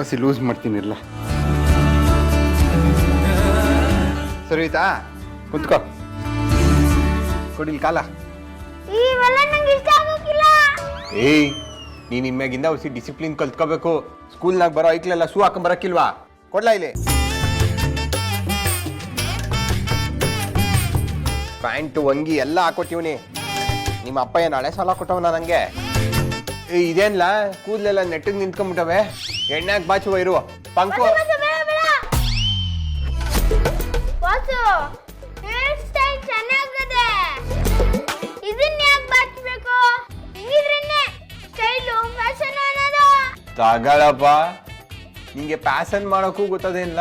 ಒಸಿ ಲೂಸ್ ಮಾಡ್ತೀನಿ ಇಲ್ಲ ಸರಿ ಆಯ್ತಾ ಕುತ್ಕೋ ಕೊಡಿಲ್ ಕಾಲ ಏಯ್ ನೀನ್ ಇನ್ಮ್ಯಾಗಿಂದ ಒಸಿ ಡಿಸಿಪ್ಲಿನ್ ಕಲ್ತ್ಕೋಬೇಕು ಸ್ಕೂಲ್ನಾಗ ಬರೋ ಐಕ್ಲೆಲ್ಲ ಶೂ ಹಾಕೊಂಡ್ ಬರಕ್ಕಿಲ್ವಾ ಕೊಡ್ಲಾ ಇಲ್ಲಿ ಪ್ಯಾಂಟು ಅಂಗಿ ಎಲ್ಲ ಹಾಕೊಟ್ಟಿವ್ನಿ ನಿಮ್ಮ ಅಪ್ಪ ಏನು ಹಳೆ ಸಾಲ ಕೊಟ್ಟವನ ನಂಗೆ ಏ ಇದೇನ್ಲ? ಕೂದಲೆಲ್ಲ ನೆಟ್ಟಿಗೆ ನಿಂತ್ಕೊಂಡ್ಬಿಟ್ಟವೆ. ಎಣ್ಣೆಗ್ ಬಾಚುವ ಇರುವ ಪಂಕು. ತಗಳಪ್ಪ. ನಿಂಗೆ ಪ್ಯಾಸನ್ ಮಾಡೋಕ್ಕೂ ಗೊತ್ತದೇನಿಲ್ಲ